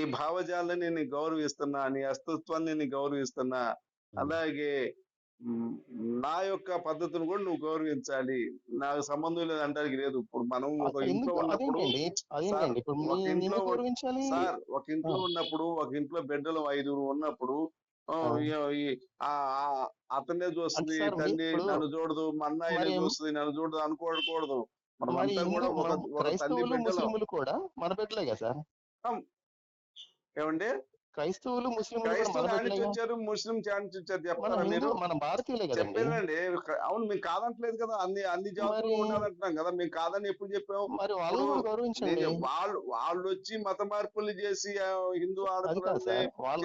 నీ భావజాలని నేను గౌరవిస్తున్నా నీ అస్తిత్వాన్ని నేను గౌరవిస్తున్నా అలాగే నా యొక్క పద్ధతిని కూడా నువ్వు గౌరవించాలి. నాకు సంబంధం లేదు అంటానికి లేదు. ఇప్పుడు మనం ఒక ఇంట్లో ఉన్నప్పుడు ఇంట్లో సార్ ఒక ఇంట్లో. ఉన్నప్పుడు ఒక ఇంట్లో బిడ్డలు ఐదుగురు ఉన్నప్పుడు అతనే చూస్తుంది ఇప్పుడు నన్ను చూడదు. మా అన్నయ్య చూస్తుంది నన్ను చూడదు అనుకోకూడదు. మనం మరి అంతా కూడా ఒక మనం తల్లి బిడ్డలు. ముస్లింలు కూడా మన బిడ్డలే కదా ఏమండి? క్రైస్తవులు ముస్లింలు వచ్చారు ముస్లిం ఆడించి వచ్చారు చెప్తారా మీరు? మన భారతీయులే కదండి. చెప్పానండి అవును మేము కాదంటలేదు కదా అన్ని అన్ని జాతులు ఉండాలంటున్నాం కదా మేము కాదని ఎప్పుడు చెప్పాము? మరి గౌరవించండి. నేను వాళ్ళు వాళ్ళు వచ్చి మత మార్పులు చేసి హిందూ ఆడపిల్లల్ని సార్ వాళ్ళ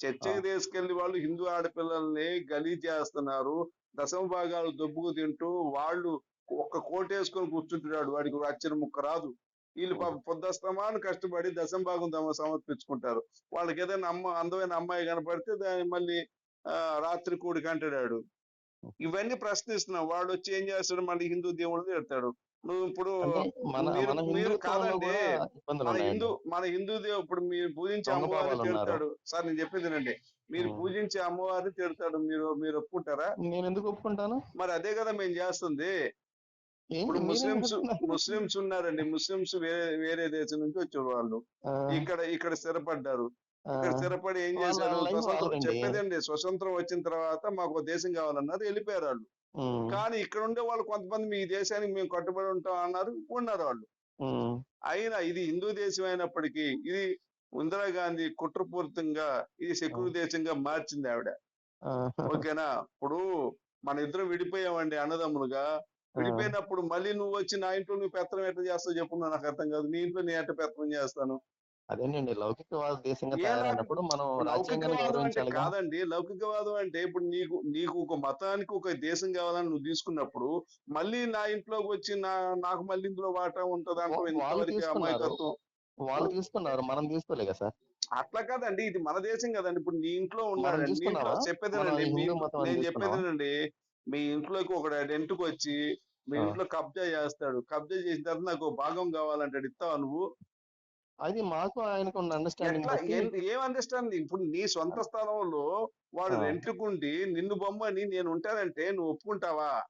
చర్చకి తీసుకెళ్ళి వాళ్ళు హిందూ ఆడపిల్లల్ని గలీజ్ చేస్తున్నారు దశమ భాగాలు దొబ్బుకు తింటూ వాళ్ళు ఒక్క కోట్ వేసుకొని కూర్చుంటున్నాడు వాడికి అచ్చిన ముక్క రాదు. వీళ్ళు పొద్దస్తమాను కష్టపడి దశమ భాగం తమ సమర్పించుకుంటారు. వాళ్ళకి ఏదైనా అమ్మ అందమైన అమ్మాయి కనపడితే దాన్ని మళ్ళీ రాత్రి కూడి కంటాడు ఇవన్నీ ప్రశ్నిస్తున్నాం. వాడు వచ్చి ఏం చేస్తాడు? మళ్ళీ హిందూ దేవుడు తిడతాడు నువ్వు ఇప్పుడు మీరు- కాదండి. మన హిందూ మన హిందూ దేవు ఇప్పుడు మీరు పూజించే అమ్మవారిని. తిడతాడు. సార్ నేను చెప్పేది వినండి. మీరు. పూజించే అమ్మవారిని తిడతాడు. మీరు మీరు ఒప్పుకుంటారా? నేను ఎందుకు ఒప్పుకుంటాను? మరి అదే కదా మేము చేస్తుంది. ఇప్పుడు ముస్లిమ్స్? ముస్లిమ్స్ ఉన్నారండి. ముస్లిమ్స్ వేరే వేరే దేశం నుంచి వచ్చే వాళ్ళు. ఇక్కడ ఇక్కడ స్థిరపడ్డారు. ఇక్కడ స్థిరపడి ఏం చేశారు? స్వతంత్రం. చెప్పేదండి. స్వతంత్రం వచ్చిన తర్వాత మాకు దేశం కావాలన్నారు వెళ్ళిపోయారు వాళ్ళు. కానీ ఇక్కడ ఉండే వాళ్ళు కొంతమంది మీ దేశానికి మేము కట్టుబడి ఉంటాం అన్నారు ఉన్నారు వాళ్ళు. అయినా ఇది హిందూ దేశం అయినప్పటికీ ఇది ఇందిరాగాంధీ కుట్రపూరితంగా ఇది సెక్యులర్ దేశంగా మార్చింది ఆవిడ. ఓకేనా? ఇప్పుడు మన ఇద్దరం విడిపోయామండి అన్నదమ్ములుగా. విడిపోయినప్పుడు మళ్ళీ నువ్వు వచ్చి నా ఇంట్లో నువ్వు పెత్తనం ఎట్లా చేస్తావు చెప్పు నాకు అర్థం కాదు. నీ ఇంట్లో నేను ఎట్ట పెత్తనం చేస్తాను? అదేనండి. లౌకికవాద దేశంగా ఏ తయారైనప్పుడు మనం రాజ్యాంగాన్ని లౌకికవాదం అంటే కాదండి. లౌకికవాదం అంటే ఇప్పుడు నీకు నీకు ఒక మతానికి ఒక దేశం కావాలని నువ్వు తీసుకున్నప్పుడు మళ్ళీ నా ఇంట్లోకి వచ్చి నా నాకు మళ్ళీ ఇందులో వాటా ఉంటది అంటే వాళ్ళు తీసుకున్నారు. అమాయకత్వం? వాళ్ళు తీసుకున్నారు. మనం తీసుకోలే కదా సార్. అట్లా కాదండి. ఇది మన దేశం కదండి. ఇప్పుడు నీ ఇంట్లో ఉన్నారండి? చెప్పేదేనండి. నేను? చెప్పేదేనండి. మీ ఇంట్లోకి ఒక రెంట్కి వచ్చి మీ. ఇంట్లో కబ్జా చేస్తాడు. కబ్జా చేసిన తర్వాత నాకు భాగం కావాలంటాడు ఇస్తావా నువ్వు? అది మాకు ఆయనకు ఉన్న అండర్స్టాండింగ్ ఏం- ఏం అండర్స్టాండ్ ఇప్పుడు నీ సొంత స్థలంలో వాడు. రెంట్కుండి నిన్ను బొమ్మని నేను ఉంటానంటే నువ్వు ఒప్పుకుంటావా?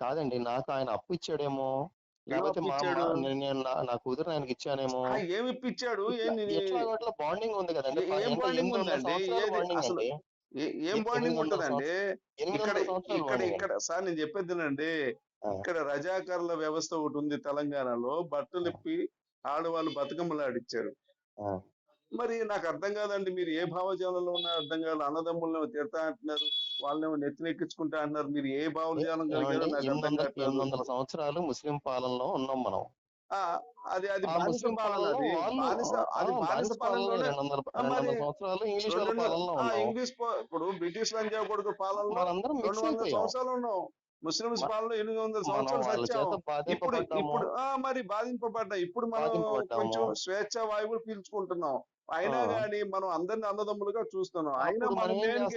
కాదండి. నాకు ఆయన అప్పు ఇచ్చాడేమో. లేకపోతే నేను నా- కూతురు ఆయనకి ఇచ్చానేమో. ఏమి ఇప్పించాడు బాండింగ్ ఉంది కదండి. ఏ- బాండింగ్ ఉంటదండి ఇక్కడ ఇక్కడ ఇక్కడ సార్ నేను చెప్పేదేనండి. ఇక్కడ రజాకర్ల వ్యవస్థ ఒకటి ఉంది తెలంగాణలో బట్టలు ఇప్పి ఆడవాళ్ళు బతుకమ్మలు ఆడిచ్చారు. మరి నాకు అర్థం కాదండి మీరు ఏ భావజాలంలో ఉన్నారో అర్థం కాదు అన్నదమ్ములను తిడతా అంటున్నారు వాళ్ళని నెత్తినెక్కించుకుంటా అంటున్నారు మీరు ఏ భావజాలం కలిగారో? నాకు అర్థం వందల సంవత్సరాలు ముస్లిం పాలనలో ఉన్నాం మనం అది అది బానిస పాలన బానిస బానిస పాలనలోనే ఇంగ్లీష్ ఇప్పుడు బ్రిటిష్ లంజా కొడుకు పాలనలో రెండు వందల సంవత్సరాలు ఉన్నాం ముస్లింస్ మ- పాలనలో ఎనిమిది వందల సంవత్సరాలు ఇప్పుడు మరి బాధింపబడ్డా ఇప్పుడు మనం. కొంచెం స్వేచ్ఛ వాయువులు పీల్చుకుంటున్నాం. అయినా. గాని మనం అందరిని అన్నదమ్ములుగా చూస్తున్నాం. అయినా మనం మేలుకెక్కి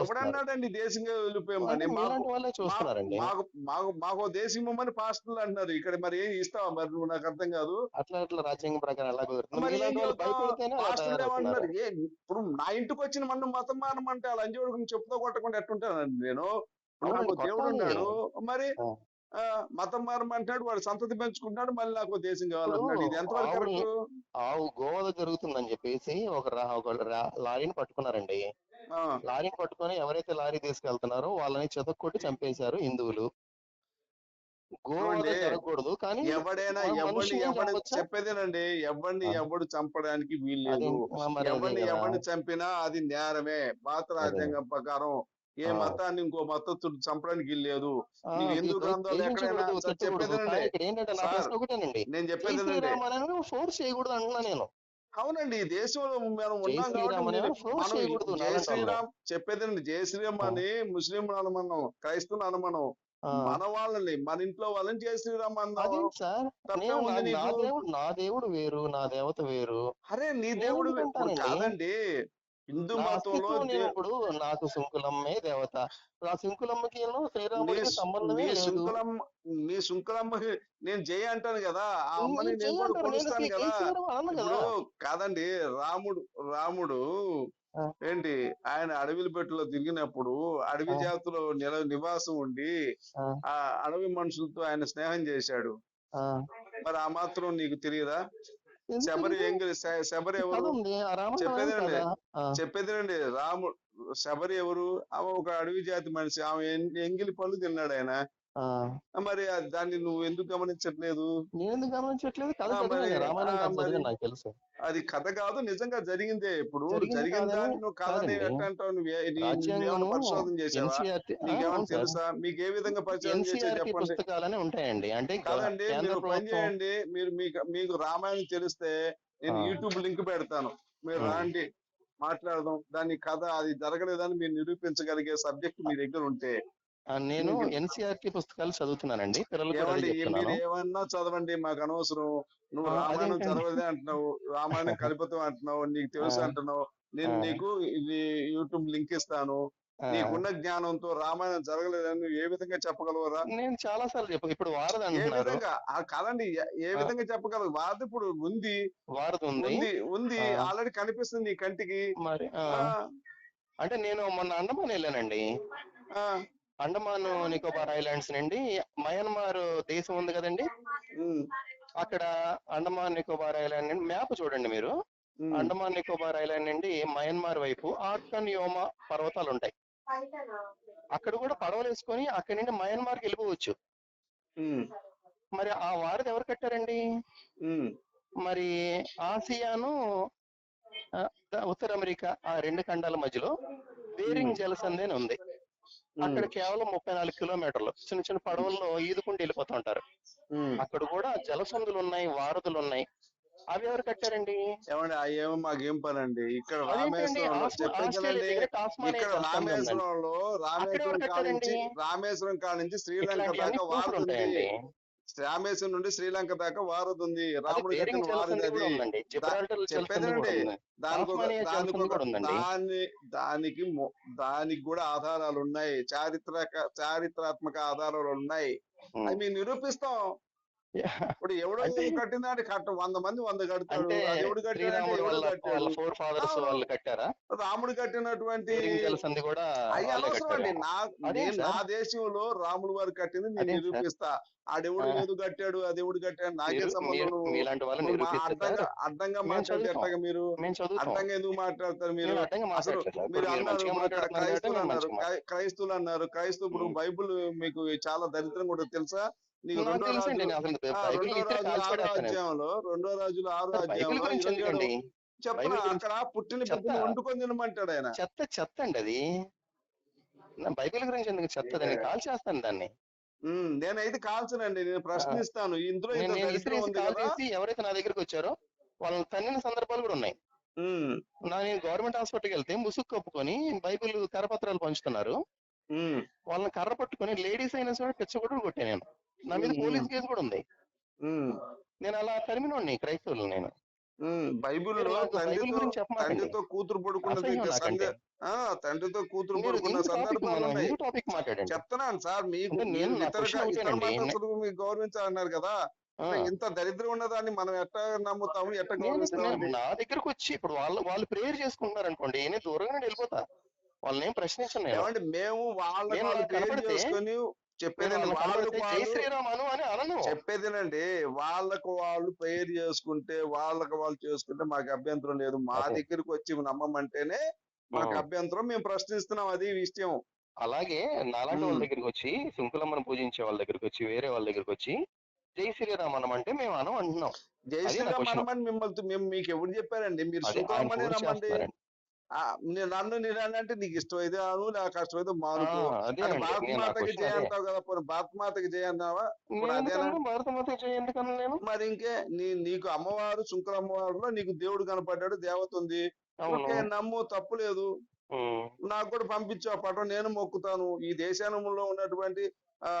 ఎవడన్నాడండి దేశంగా వెళ్ళిపోయామని మాకు మాకు మాకు దేశం ఇవ్వమని పాస్టర్లు అంటున్నారు. ఇక్కడ మరి ఏం ఇస్తావా మరి నువ్వు? నాకు అర్థం కాదు. అట్లా అట్లా రాజ్యాంగం ప్రకారం ఎలా కుదురుతుంది? అలా ఇప్పుడు నా ఇంటికి వచ్చిన మన మతం మానమంటే లంజోడు గురించి చెప్తా కొట్టకుండా ఎట్టుంటానండి నేను? దేవుడు కొట్టాలి. ఉన్నాడు మరి మతం మారమంటాడు వాడు సంతతి పెంచుకుంటాడు మళ్ళీ నాకు దేశం కావాలంటున్నాడు ఇది ఎంతవరకు కరెక్ట్ ఆవు గోవద జరుగుతుందని చెప్పేసి ఒక ఒక లారీని పట్టుకున్నారండి లారీని పట్టుకొని ఎవరైతే లారీ తీసుకెళ్తున్నారో వాళ్ళని చెతక్కొట్టి చంపేశారు హిందువులు? జరగకూడదు కానీ ఎవడైనా ఎవరిని ఎవడి? చెప్పేదేనండి ఎవరిని. ఎవడు చంపడానికి వీల్లేదు ఎవరిని. ఎవరిని చంపినా అది నేరమే భారత రాజ్యాంగం ప్రకారం ఏ. మతాన్ని ఇంకో మతస్థుడు చంపడానికి నీకు హిందూ గ్రంథాలు ఎక్కడైనా. చెప్పేదేనండి. నేను ఫోర్స్ చేయకూడదు అంటున్నా నేను. అవునండి ఈ దేశంలో మనం ఉన్నాం కాబట్టి అని మీరు- ఫోర్స్ మనం చేయకూడదు జై నాలాంటి వాళ్ళని. శ్రీరామ్ చెప్పేదండి జై శ్రీరామ్. అని ముస్లింలు అనమనం క్రైస్తవులు అనమనం మన వాళ్ళని మన ఇంట్లో వాళ్ళని జై శ్రీరామ్ అన్నాం నా- దేవుడు వేరు నా దేవత వేరు. అరే నీ దేవుడు? కాదండి హిందూ మతంలో ఇప్పుడు నాకు శంకులమ్మే దేవత. నీ శ్రీరాముడికి సు- సంబంధమే నీ శుంకులమ్మకి నేను జయ అంటాను కదా ఆ అమ్మని నేను కూడా కొలుస్తాను కదా. ఇప్పుడు కదా. కాదండి రాముడు రాముడు. ఏంటి ఆయన అడవిల పెట్టలో తిరిగినప్పుడు అడవి. జాతులో నిల నివాసం ఉండి ఆ, అడవి మనుషులతో ఆయన స్నేహం చేశాడు. మరి ఆ మాత్రం నీకు తెలియదా? శబరి శబరి ఎవరు? ఉంది ఆ రాముడు చెప్పేది రాముడు అండి. కదా. ఆ, చెప్పేదేనండి రాముడు శబరి ఎవరు? ఆమె ఒక అడవి జాతి మనిషి. ఆమె ఎంగిలి పళ్ళు తిన్నాడు ఆయన. మరి దాన్ని నువ్వు ఎందుకు గమనించట్లేదు? నేను ఎందుకు గమనించట్లేదు? కథ రామాయణం నాకు తెలుసు. అది కథ కాదు నిజంగా జరిగిందే. ఇప్పుడు జరిగింది జరిగిన దాన్ని నువ్వు కాదని. ఎట్లా అంటావు. నువ్వు పరిశోధన చేసావా? నీకేమైనా తెలుసా? మీకు ఏ విధంగా పరిశోధన చేసా పుస్తకాలనే ఉంటాయండి. అంటే కాదండి మీరు పని చేయండి. మీరు మీకు మీకు రామాయణం తెలిస్తే నేను. యూట్యూబ్ లింక్ పెడతాను. మీరు. రాండి మాట్లాడదాం. దాని కథ అది జరగలేదని మీరు నిరూపించగలిగే సబ్జెక్ట్ మీ దగ్గర ఉంటే నేను ఎన్సీఆర్టీ పుస్తకాలు చదువుతున్నానండి. చెప్తున్నాను. ఏమన్నా చదవండి మాకు అనవసరం. నువ్వు రామాయణం? చదవదే అంటున్నావు రామాయణం కలుపుతాం అంటున్నావు నీకు తెలుసు. అంటున్నావు. నేను. నీకు ఇది యూట్యూబ్ లింక్ ఇస్తాను. నీకున్న జ్ఞానంతో రామాయణం జరగలేదని ఏ విధంగా చెప్పగలవరా? నేను చాలా సార్లు చెప్ప ఇప్పుడు ఏ విధంగా? ఆ కాదండి ఏ-. విధంగా చెప్పగలవు? వాది ఇప్పుడు ఉంది. వారధి ఉంది. ఉంది. ఆల్రెడీ కనిపిస్తుంది నీ కంటికి. అంటే నేను మొన్న అండమాన్ వెళ్ళానండి. అండమాన్ నికోబార్ ఐలాండ్స్ నుండి మయన్మార్ దేశం ఉంది కదండి? అక్కడ అండమాన్ నికోబార్ ఐలాండ్ నుండి మ్యాప్ చూడండి మీరు. అండమాన్ నికోబార్ ఐలాండ్ నుండి మయన్మార్ వైపు ఆర్కన్ యోమ పర్వతాలు ఉంటాయి. అక్కడ కూడా పడవలు వేసుకొని అక్కడి నుండి మయన్మార్కి వెళ్ళిపోవచ్చు మరి ఆ వారధి ఎవరు కట్టారండి? మరి ఆసియాను ఉత్తర అమెరికా ఆ రెండు ఖండాల మధ్యలో బేరింగ్ జలసంధి అని ఉంది. అక్కడ కేవలం ముప్పై నాలుగు కిలోమీటర్లు. చిన్న చిన్న పడవల్లో ఈదుకుంటూ వెళ్ళిపోతూ ఉంటారు. అక్కడ కూడా జలసంధులు ఉన్నాయి వారధులు ఉన్నాయి అవి ఎవరు కట్టారండి? ఏమండి ఏమో మాకేం పని అండి ఇక్కడ రామేశ్వరంలో రామేశ్వరం కాడ నుంచి కట్టారండి? రామేశ్వరం కాడ నుంచి శ్రీలంక దాకా ఉంది ఉంటాయండి. రామేశ్వరం నుండి శ్రీలంక దాకా వారధి ఉంది అది రాముడు కట్టిన వారధి అది. ఉంది దానికి దానికి కూడా ఉందండి. దాని దానికి మొ- దానికి కూడా ఆధారాలు ఉన్నాయి చారిత్రక చారిత్రాత్మక ఆధారాలు ఉన్నాయి. అవి మేము నిరూపిస్తాం. ఇప్పుడు ఎవడో కట్టిందాడు కట్ట వంద మంది వంద కడతాడు. ఎవడు కట్టాడు? కట్టారా? రాముడు కట్టినటువంటి కూడా నా నా? దేశంలో రాముడు వారు కట్టింది నేను? నిరూపిస్తా. ఆడెవడు. ఏదో కట్టాడు? అది ఎవడు కట్టాడు? నాకే సంబంధం అడ్డంగా అడ్డంగా మాట్లాడితే మీరు? అడ్డంగా ఎందుకు మాట్లాడతారు మీరు? అసలు మీరు క్రైస్తువులు నేను అన్నారు క్రైస్తువులు అన్నారు. క్రైస్తవు ఇప్పుడు. బైబుల్ మీకు చాలా దరిద్రం కూడా తెలుసా? అధ్యాయంలో రెండో రాజులు ఆరో అధ్యాయంలో గురించి అక్కడ పుట్టిన చెత్త. బిడ్డను వండుకొని తినమంటాడు ఆయన. చెత్త చెత్త అండి అది. నా బైబిల్ గురించి ఎందుకు చెత్తది? నేను కాల్ చేస్తాను దాన్ని. నేనైతే కాల్చనండి నేను ప్రశ్నిస్తాను. ఇందులో ఎవరైతే నా దగ్గరికి వచ్చారో వాళ్ళని తన్నిన సందర్భాలు కూడా ఉన్నాయి. నా నేను గవర్నమెంట్ హాస్పిటల్కి వెళ్తే ముసుగు కప్పుకొని బైబిల్ కరపత్రాలు పంచుతున్నారు. వాళ్ళని కర్ర పట్టుకొని లేడీస్ అయినా సరే పిచ్చ కూడా కొట్టాను నేను. నా మీద. పోలీస్ కేసు కూడా ఉంది. నేను అలా తరిమినోడిని క్రైస్తవులు నేను. బైబిల్లో తండ్రితో కూతురు పడుకున్న తండ్రితో కూతురు పడుకున్న సందర్భాలు చెప్తున్నాను సార్ మీకు నేను మీకు గౌరవించాలన్నారు కదా! ఇంత దరిద్రం ఉన్నదాన్ని మనం ఎట్లా నమ్ముతాము ఎట్లా గౌరవిస్తామండి నా దగ్గరకు వచ్చి ఇప్పుడు వాళ్ళు వాళ్ళు ప్రేయర్ చేసుకుంటున్నారు అనుకోండి నేను దూరంగా వెళ్ళిపోతా. వాళ్ళని ఏం ఏమండి మేము వాళ్ళ నేను వాళ్ళు నాకు పేరు కనపడితే- చేసుకొని చెప్పేదండి వాళ్ళకు జై శ్రీరామ్ అను అని అనను. చెప్పేదేనండి. వాళ్ళకు వాళ్ళు పేరు చేసుకుంటే వాళ్ళకు వాళ్ళు చేసుకుంటే మాకు అభ్యంతరం లేదు. మా. దగ్గరికి వచ్చి నమ్మమంటేనే మాకు. అభ్యంతరం. మేము ప్రశ్నిస్తున్నాం అది విషయం. అలాగే నాలాంటి. వాళ్ళ దగ్గరికి వచ్చి శంకులమ్మను పూజించే వాళ్ళ దగ్గరికి వచ్చి వేరే వాళ్ళ దగ్గరికి వచ్చి జై శ్రీరామ్ అనమంటే మేము అనం అంటున్నాం జై శ్రీరామ్ మిమ్మల్ని మేము మీకు ఎవరు చెప్పారండి? మీరు ఫోర్స్ రమ్మండి. నన్ను నేను అంటే నీకు ఇష్టమైతే అను కష్టమైతే నా మాతకి క్వశ్చన్ జయ అదే. అంటావు కదా పోనీ భారత మాతకి జయ అన్నావా? ఇప్పుడు నేను అదేనా? ఎందుకన్నా భారత మాత జై ఎందుకన్నా నేను? మరి ఇంకే నీ నీకు అమ్మవారు శుక్ర అమ్మవారులో నీకు దేవుడు కనపడ్డాడు దేవత ఉంది. ఓకే నమ్ము తప్పు లేదు. నాకు కూడా పంపించు ఆ పటం నేను మొక్కుతాను. ఈ దేశానంలో ఉన్నటువంటి ఆ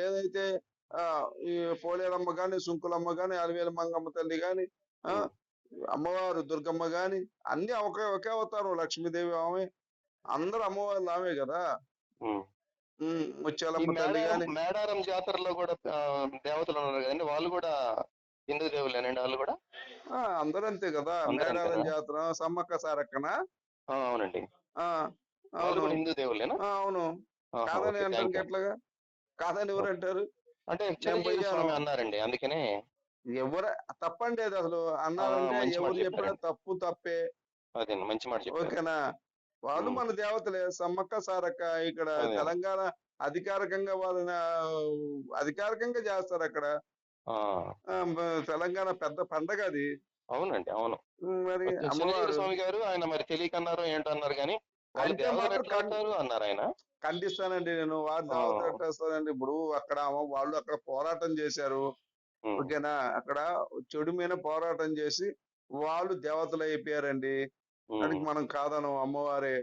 ఏదైతే ఆ ఈ పోలేరమ్మ గాని సుంకులమ్మ గాని అలివేల మంగమ్మ తల్లి ఉమ్. అమ్మవారు దుర్గమ్మ గాని అన్ని ఒకే ఒకే అవతారం లక్ష్మీదేవి ఆమె. అందరు అమ్మవార్లు ఆమె కదా. ముత్యాలమ్మ తల్లి మేడారం గాని మేడారం జాతరలో కూడా దేవతలు ఉన్నారు కదండి. వాళ్ళు కూడా హిందూ దేవుళ్ళేనండి వాళ్ళు కూడా? అందరూ అంతే కదా. మేడారం? జాతర సమ్మక్క సారక్కన. అవునండి. అవును. హిందూ దేవుళ్ళేనా ఆ, అవును. కాదని థాంక్యూ. ఎట్లాగా? కాదని ఎవరు అంటారు? అంటే అన్నారండి అందుకనే. ఎవరు తప్పండి అది అసలు అన్నారంటే మంచి మాట ఎవరు చెప్పినా. తప్పు తప్పే. అదే మంచి మాట చెప్పారు. ఓకేనా? వాళ్ళు ఉమ్. మన దేవతలే. సమ్మక్క సారక్క ఇక్కడ అదే. తెలంగాణ అధికారికంగా వాళ్ళని ఆ, అధికారికంగా చేస్తారు అక్కడ. ఆ, ఆ, మ- తెలంగాణ పెద్ద పండగ అది. అవునండి అవును. ఉమ్, మరి అమ్మవారు స్వామి గారు ఆయన మరి తెలియకన్నారు ఏంటన్నారు కానీ వాళ్ళు అంటే దేవతలు మాత్రం ఎట్లా కన్- అన్నారు ఆయన. ఖండిస్తానండి నేను. వారి ఆ. దేవత ఎట్టేస్తానండి ఇప్పుడు అక్కడ వాళ్ళు అక్కడ పోరాటం చేశారు. ఓకేనా? అక్కడ చెడు మీద పోరాటం చేసి వాళ్ళు దేవతలు అయిపోయారండి. దానికి మనం కాదను అమ్మవారే.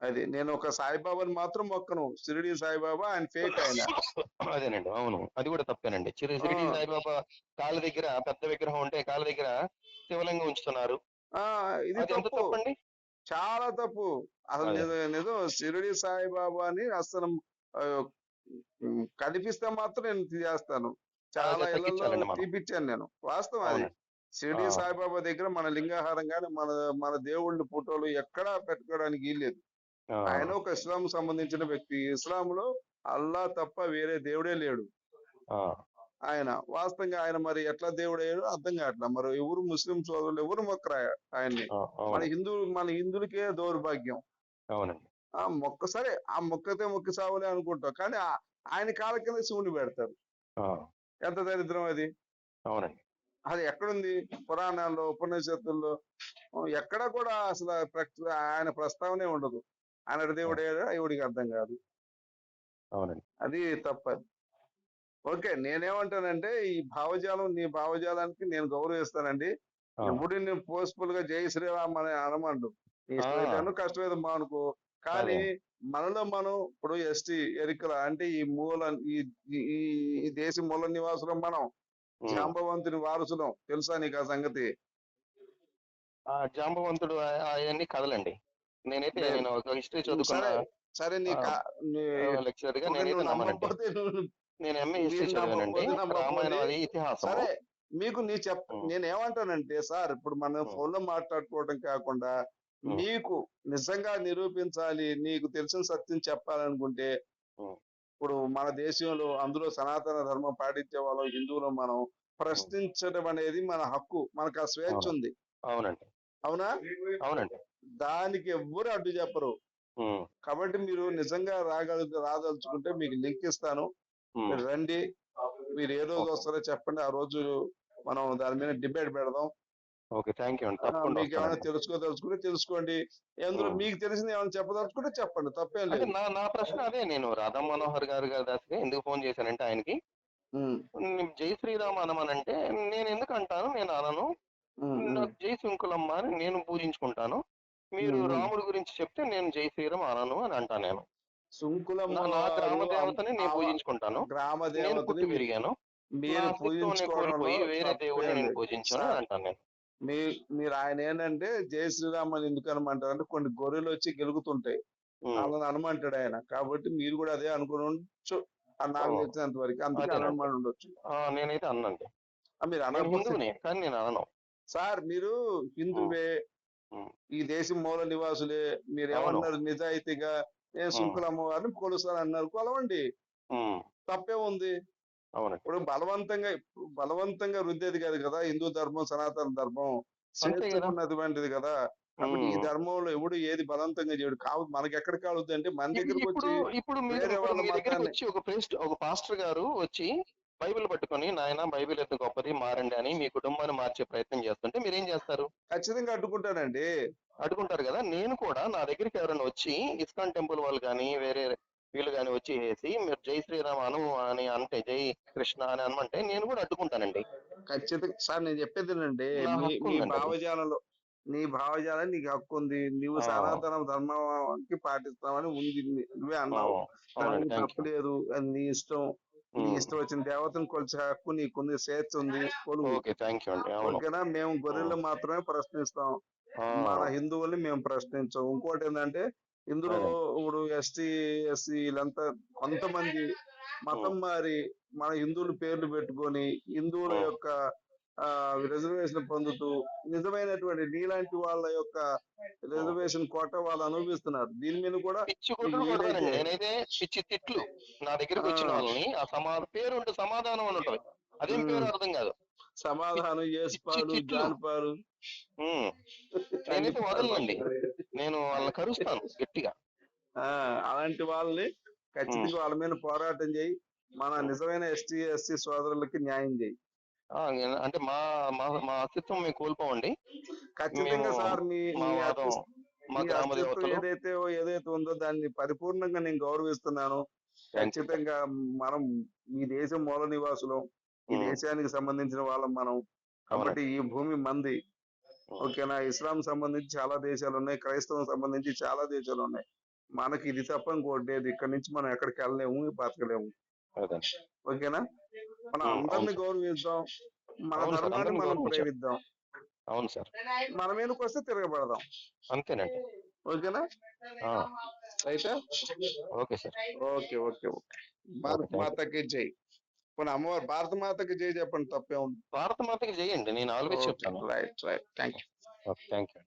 అదే. నేను ఒక సాయిబాబాని మాత్రం మొక్కను. షిరిడి సాయిబాబా ఆయన ఫేక్ ఆయన. అదేనండి. అవును. అది కూడా తప్పేనండి. షిరిడి ఆ. సాయిబాబా కాళ్ళ దగ్గర పెద్ద విగ్రహం ఉంటే కాళ్ళ దగ్గర శివలింగం ఉంచుతున్నారు. ఆ! ఇది తప్పండి? చాలా తప్పు. అసలు. నిజం షిరిడి సాయిబాబాని అసలు కనిపిస్తే మాత్రం నేను చేస్తాను. చాలా ఇళ్ళలో. తీపిచ్చాను నేను. వాస్తవం అది. షిరిడి. సాయిబాబా దగ్గర మన లింగాహారం కానీ మన మన దేవుళ్ళ ఫోటోలు ఎక్కడా పెట్టుకోవడానికి వీల్లేదు ఆయన ఒక ఇస్లాం సంబంధించిన వ్యక్తి. ఇస్లాం లో అల్లా తప్ప వేరే దేవుడే లేడు. ఆయన వాస్తవంగా ఆయన మరి ఎట్లా దేవుడు అయ్యాడో అర్థం కావట్లేదు మరి ఎవరు ముస్లిం సోదరులు ఎవరు మొక్కరా ఆయన్ని? మన అవును హిందూ మన హిందువులకే దౌర్భాగ్యం. ఆ మొక్క సరే ఆ మొక్కతే మొక్క సావులే అనుకుంటాం. కానీ ఆయన కాళ్ళ కింద శివుని పెడతారు. ఎంత దరిద్రం అది? అవునండి. అది ఎక్కడుంది? పురాణాల్లో ఉపనిషత్తుల్లో. ఎక్కడ కూడా అసలు ఆయన ప్రస్తావనే ఉండదు. ఆయన దేవుడే దేవుడికి అర్థం కాదు. అవునండి. అది తప్పదు. ఓకే నేనేమంటానంటే ఈ భావజాలం నీ భావజాలానికి నేను గౌరవిస్తానండి. ఆ, ఎప్పుడు నేను పోస్ట్ఫుల్గా జై శ్రీరామ్ అని అనమండు. నీ ఆ. ఇష్టమైతేను కష్టమైతే మా అనుకో కానీ మనలో మనం ఇప్పుడు ఎస్టీ ఎరికల అంటే ఈ మూల ఈ దేశ మూల నివాసులం మనం. జాంబవంతుని వారసులం తెలుసా నీకు ఆ సంగతి ఆ జాంబవంతుడు అవన్నీ కదలండి నేనైతే. నేను ఒక హిస్టరీ చదువుకున్న సరే లెక్చరర్గా నేనైతే నమ్మనండి నేను ఎంఏ హిస్టరీ చదివానండి. రామాయణం అది ఇతిహాసం సరే మీకు నీ చెప్ ఉం. నేను ఏమంటానంటే సార్ ఇప్పుడు మనం. ఫోన్లో మాట్లాడుకోవడం కాకుండా. నీకు నిజంగా నిరూపించాలి నీకు తెలిసిన సత్యం చెప్పాలనుకుంటే. ఇప్పుడు మన దేశంలో అందులో సనాతన ధర్మం పాటించే వాళ్ళు హిందువులు మనం ప్రశ్నించడం అనేది మన హక్కు మనకు ఆ స్వేచ్ఛ. ఉంది. అవునండి. అవునా? అవునండి. దానికి ఎవ్వరు అడ్డు చెప్పరు. కాబట్టి మీరు నిజంగా రాగల రాదలుచుకుంటే మీకు లింక్ ఇస్తాను. మీరు రండి. మీరు ఏ రోజు ఓకే. వస్తారో చెప్పండి. ఆ రోజు మనం దాని మీద డిబేట్ పెడదాం. ఓకే. థ్యాంక్ యూ అండి. తప్పకుండా మీకు ఏమైనా. తెలుసుకోదలుచుకుంటే తెలుసుకోండి. ఎందులో ఉం. మీకు తెలిసింది ఏమైనా చెప్పదలుచుకుంటే చెప్పండి. తప్పేం అంటే లేదు. నా నా ప్రశ్న అదే నేను రాధా మనోహర్ గారు గారి దానికి ఎందుకు ఫోన్ చేశానంటే ఆయనకి జై శ్రీరామ్ అనమనంటే నేను ఎందుకు అంటాను? నేను అనను. నాకు జై శంకులమ్మ అని నేను పూజించుకుంటాను. మీరు. రాముడి గురించి చెప్తే నేను జై శ్రీరామ్ అనను అని అంటాను నేను. సుంకులమ్మ నా- గ్రామ దేవతని నేను పూజించుకుంటాను. గ్రామ దేవతని పెరిగాను. మీరు కోల్పోయి వేరే దేవుడిని నేను. పూజించాను అంటాను నేను. మీ మీరు ఆయన ఏంటంటే జై శ్రీరామ్ అని ఎందుకు అనమంటారు అంటే కొన్ని గొర్రెలు వచ్చి గెలుగుతుంటాయి. వాళ్ళని అనమంటాడు ఆయన. కాబట్టి మీరు కూడా అదే అనుకుని ఉండొచ్చు. నాకు. తెలిసినంత వరకు అందుకే. అనమని ఉండొచ్చు. నేనైతే అన్నండి. మీరు నేను అనకపోతే హిందువుని కానీ నేను అనను. సార్ మీరు హిందువే. ఈ దేశం మూల నివాసులే. మీరు. ఏమన్నారు నిజాయితీగా? నేను ఉం. శుంకుల అమ్మవారిని కొలుస్తాను అన్నారు కొలవండి తప్పే ఉంది. అవునండి. ఇప్పుడు బలవంతంగా బలవంతంగా రుద్దేది కాదు కదా హిందూ ధర్మం సనాతన ధర్మం అంతే కదా. కాబట్టి ఈ. ధర్మంలో ఎవడు ఏది బలవంతంగా చేయడు. కావు మనకి ఎక్కడ కావద్దు అంటే మన దగ్గరకు ఇప్పుడు వచ్చి ఇప్పుడు ఇప్పుడు వచ్చి ఒక ప్రేస్ట్ ఒక పాస్టర్ గారు వచ్చి బైబిల్ పట్టుకొని నాయన బైబిల్ ఎంత గొప్పది మారండి అని మీ కుటుంబాన్ని మార్చే ప్రయత్నం చేస్తుంటే మీరు ఏం చేస్తారు? ఖచ్చితంగా అడ్డుకుంటానండి. అడుగుంటారు కదా. నేను కూడా నా దగ్గరికి ఎవరైనా వచ్చి ఇస్కాన్ టెంపుల్ వాళ్ళు కానీ వేరే వీళ్ళు కానీ వచ్చి వేసి మీరు జై శ్రీరామ్ అను అని అంటే జై కృష్ణ అని అనమంటే నేను కూడా అడ్డుకుంటానండి. ఖచ్చితంగా. సార్ నేను చెప్పేది. భావజాలంలో నీ భావజాలం నీకు హక్కు ఉంది. నువ్వు. సనాతన ధర్మానికి పాటిస్తామని ఉంది నువ్వే అన్నావు. తప్పలేదు అది నీ ఇష్టం. నీ. ఇష్టం వచ్చిన దేవతను కొలిచే హక్కు నీకుంది. స్వేచ్ఛ ఉంది. ఓకేనా? మేము గొర్రెలు మాత్రమే ప్రశ్నిస్తాం. మన హిందువుల్ని మేము ప్రశ్నించాం. ఇంకోటి ఏంటంటే ఇందులో ఇప్పుడు ఎస్టీ ఎస్సీ వీళ్ళంతా కొంతమంది మతం మారి మన హిందువుల పేర్లు పెట్టుకొని హిందువుల. యొక్క ఆ రిజర్వేషన్ పొందుతూ నిజమైనటువంటి నీలాంటి వాళ్ళ యొక్క రిజర్వేషన్ కోట వాళ్ళు అనుభవిస్తున్నారు. దీని మీద కూడా నేనైతే పిచ్చి తిట్లు. నా దగ్గరికి వచ్చిన. వాళ్ళని ఆ సమాధ పేరు ఉంటే సమాధానం అని ఉంటుంది. అదేం పేరు. అర్థం కాదు. సమాధానం. జానపాలు. ఉమ్. నేనైతే వదలనండి. నేను వాళ్ళని కరుస్తాను గట్టిగా. ఆ అలాంటి వాళ్ళని ఖచ్చితంగా వాళ్ళ మీద పోరాటం చేయి. మన నిజమైన ఎస్టీ ఎస్సీ సోదరులకి న్యాయం చేయి. అంటే మా మా మా అస్తిత్వం మేము కోల్పోమండి. ఖచ్చితంగా సార్ మీ మా మీ మా మీ ఏదైతే ఏదైతే ఉందో దాన్ని పరిపూర్ణంగా నేను గౌరవిస్తున్నాను. ఖచ్చితంగా మనం ఈ దేశం మూల నివాసులం. ఈ. దేశానికి సంబంధించిన వాళ్ళం మనం. కాబట్టి ఈ భూమి మంది. ఓకేనా? ఇస్లాం సంబంధించి చాలా దేశాలు ఉన్నాయి క్రైస్తవం సంబంధించి చాలా దేశాలు ఉన్నాయి మనకి ఇది తప్ప ఇంకోటి ఇక్కడ నుంచి మనం ఎక్కడికి వెళ్ళలేము బతకలేము. ఓకేనా? మనం అందరిని. గౌరవిద్దాం. మన ధర్మాన్ని మనం. ప్రేమిద్దాం. అవును సార్. మన మీదకి వస్తే తిరగబడదాం. అంతేనండి. ఓకేనా? అయితే? Okay sir. Okay okay okay. మాతకి జై. పోనీ అమ్మవారు భారత మాతకి జయ చెప్పండి తప్పే ఉంది భారత మాతకి చేయండి నేను ఆల్వేస్ చెప్తాను. Right right thank you thank you